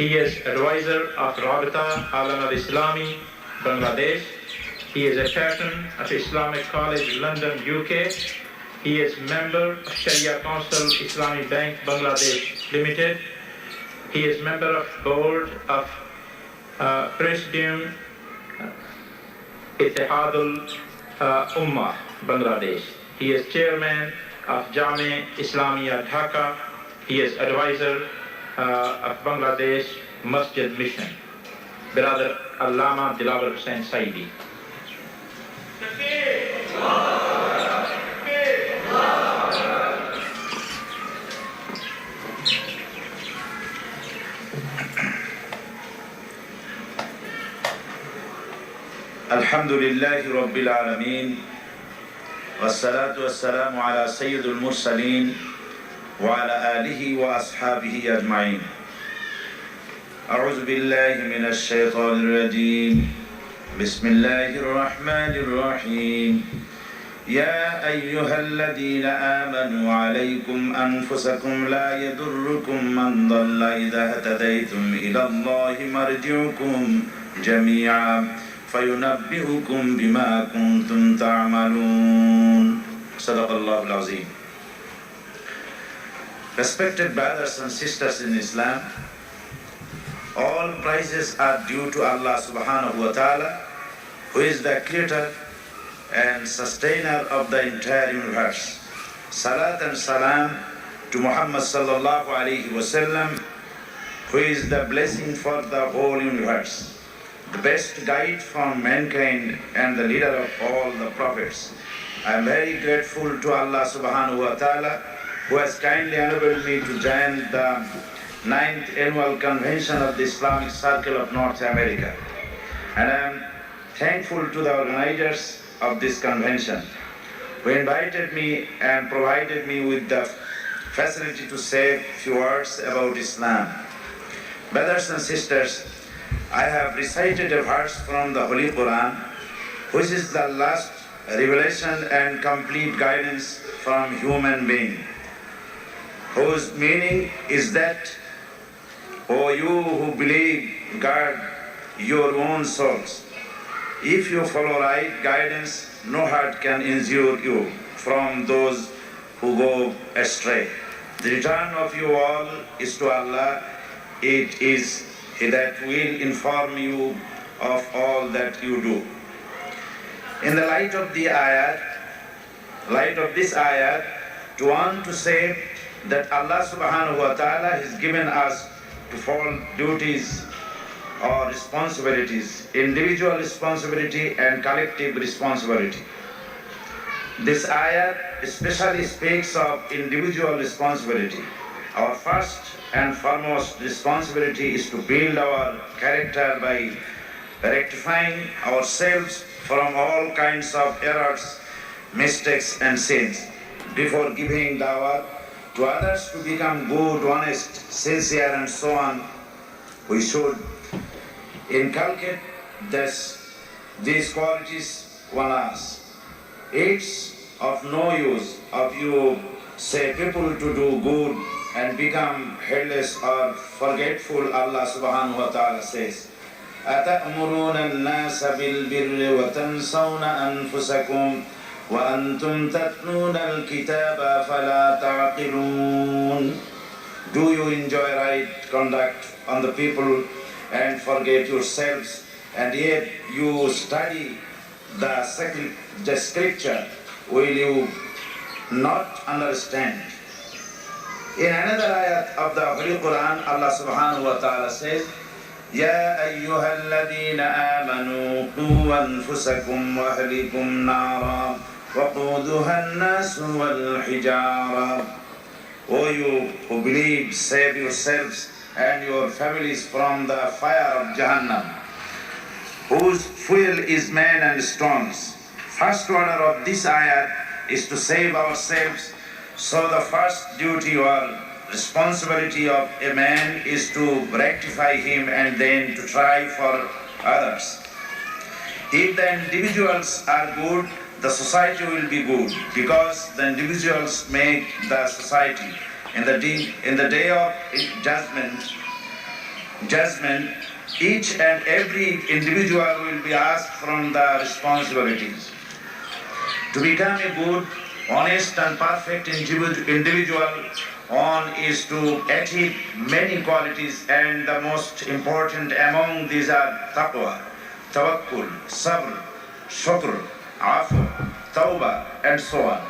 He is advisor of Rabita Alam al-Islami, Bangladesh. He is a chairman of Islamic College, London, UK. He is member of Sharia Council Islamic Bank, Bangladesh Limited. He is member of board of uh, Presidium uh, Ittihadul uh, Ummah, Bangladesh. He is chairman of Jame Islamia Dhaka. He is advisor uh, of Bangladesh Masjid Mission, Brother Allama Dilawar Hussain Saidi. الحمد لله رب العالمين والصلاة والسلام على سيد المرسلين وعلى آله وأصحابه أجمعين. أعوذ بالله من الشيطان الرجيم. بسم الله الرحمن الرحيم. يا أيها الذين آمنوا عليكم أنفسكم لا يضركم من ضل إذا اهتديتم إلى الله مرجعكم جميعا فينبئكم بما كنتم تعملون. صدق الله العظيم. Respected brothers and sisters in Islam, all praises are due to Allah subhanahu wa ta'ala, who is the creator and sustainer of the entire universe. Salat and salam to Muhammad sallallahu alayhi wasallam, who is the blessing for the whole universe, the best guide for mankind and the leader of all the prophets. I am very grateful to Allah subhanahu wa ta'ala who has kindly enabled me to join the ninth annual convention of the Islamic Circle of North America. And I am thankful to the organizers of this convention who invited me and provided me with the facility to say a few words about Islam. Brothers and sisters, I have recited a verse from the Holy Quran, which is the last revelation and complete guidance from human being, whose meaning is that, O you who believe, guard your own souls. If you follow right guidance, no hurt can injure you from those who go astray. The return of you all is to Allah. It is that will inform you of all that you do. In the light of the ayat, light of this ayat, to want to say that Allah subhanahu wa ta'ala has given us to fall duties or responsibilities, individual responsibility and collective responsibility. This ayat especially speaks of individual responsibility. Our first and foremost responsibility is to build our character by rectifying ourselves from all kinds of errors, mistakes, and sins before giving dawah to others to become good, honest, sincere, and so on. We should inculcate this, these qualities on us. It's of no use of you say people to do good and become heedless or forgetful, Allah subhanahu wa ta'ala says. أتأمرون الناس بالبر وتنسون أنفسكم وأنتم تتلون الكتاب فلا تعقلون Do you enjoy right conduct on the people and forget yourselves and yet you study the, sacri- the scripture will you not understand in another ayat of the Holy Quran Allah subhanahu wa ta'ala says يا أيها الذين آمنوا قوا أنفسكم وأهلكم نارا وقودها الناس والحجارة O you who believe, save yourselves and your families from the fire of Jahannam, whose fuel is man and stones. First order of this ayat is to save ourselves. So the first duty or responsibility of a man is to rectify him and then to try for others. If the individuals are good, the society will be good because the individuals make the society. In the day, in the day of judgment, judgment, each and every individual will be asked from the responsibilities. To become a good, honest, and perfect individual, one is to achieve many qualities, and the most important among these are taqwa, tawakkul, sabr, shukr, afu, tawbah, and so on.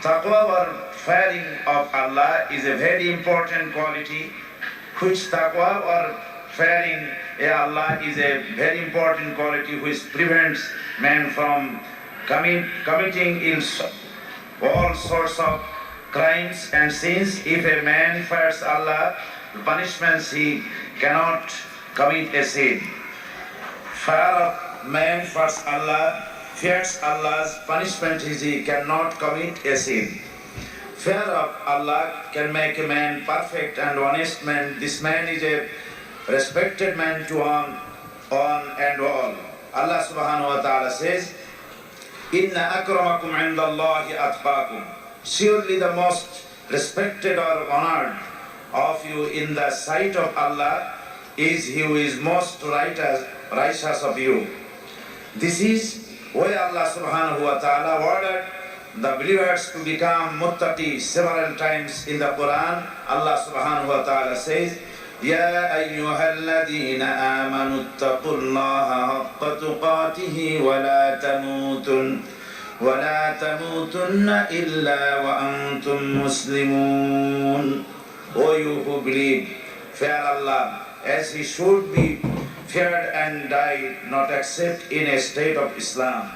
Taqwa or fearing of Allah is a very important quality, which taqwa or fearing eh, Allah is a very important quality which prevents man from commit, committing all sorts of crimes and sins. If a man fears Allah, the punishments he cannot commit a sin. Fear of man fears Allah, fears Allah's punishment is he cannot commit a sin. Fear of Allah can make a man perfect and honest man. This man is a respected man to on, on and all. Allah subhanahu wa ta'ala says, Inna akramakum indallahi atqakum. Surely the most respected or honored of you in the sight of Allah is he who is most righteous, righteous of you. This is why Allah subhanahu wa ta'ala ordered the believers to become muttaqi several times in the Quran. Allah subhanahu wa ta'ala says, يا أيها الذين آمنوا اتقوا الله حق تقاته ولا تموتن ولا تموتن إلا وأنتم مسلمون O you who believe, fear Allah as He should be feared and die, not except in a state of Islam.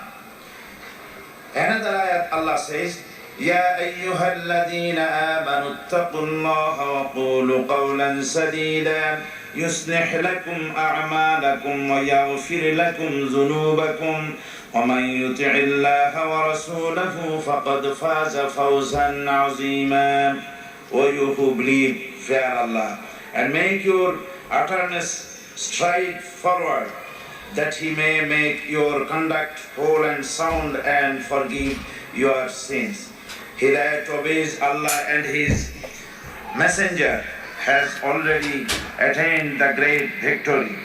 Another ayat Allah says, يا أيها الذين آمنوا اتقوا الله وقولوا قولا سديدا يصلح لكم أعمالكم ويغفر لكم ذنوبكم ومن يطع الله ورسوله فقد فاز فوزا عظيما O you who believe, fear Allah and make your utterance stride forward that he may make your conduct whole and sound and forgive your sins. He that obeys Allah and His Messenger has already attained the great victory.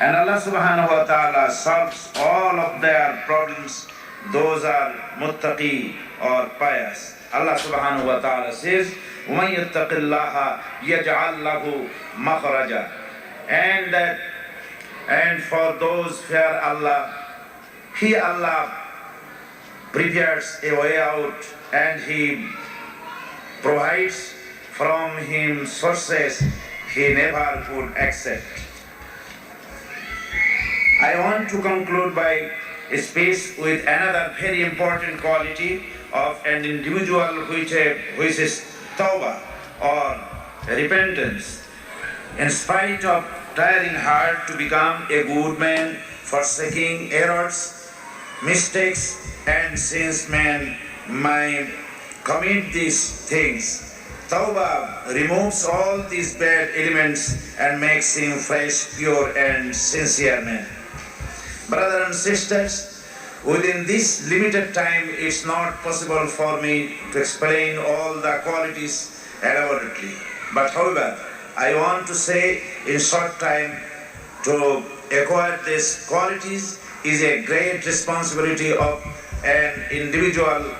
And Allah subhanahu wa ta'ala solves all of their problems. Those are muttaqi or pious. Allah subhanahu wa ta'ala says, وَمَن يَتَّقِ اللَّهَ يَجْعَلْ لَهُ مَخْرَجًا and that and for those fear Allah, He Allah prepares a way out and He provides from Him sources He never could accept. I want to conclude by a speech with another very important quality of an individual which, which is tawbah or repentance. In spite of tiring hard to become a good man, forsaking errors, mistakes, and sins man may commit these things. Tawbah removes all these bad elements and makes him fresh, pure, and sincere man. Brothers and sisters, within this limited time, it's not possible for me to explain all the qualities elaborately. But however, I want to say in short time to acquire these qualities is a great responsibility of an individual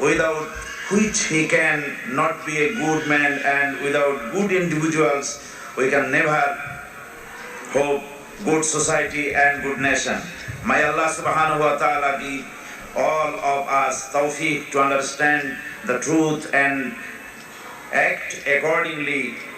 without which he can not be a good man and without good individuals we can never hope good society and good nation. May Allah subhanahu wa ta'ala give all of us tawfiq to understand the truth and act accordingly.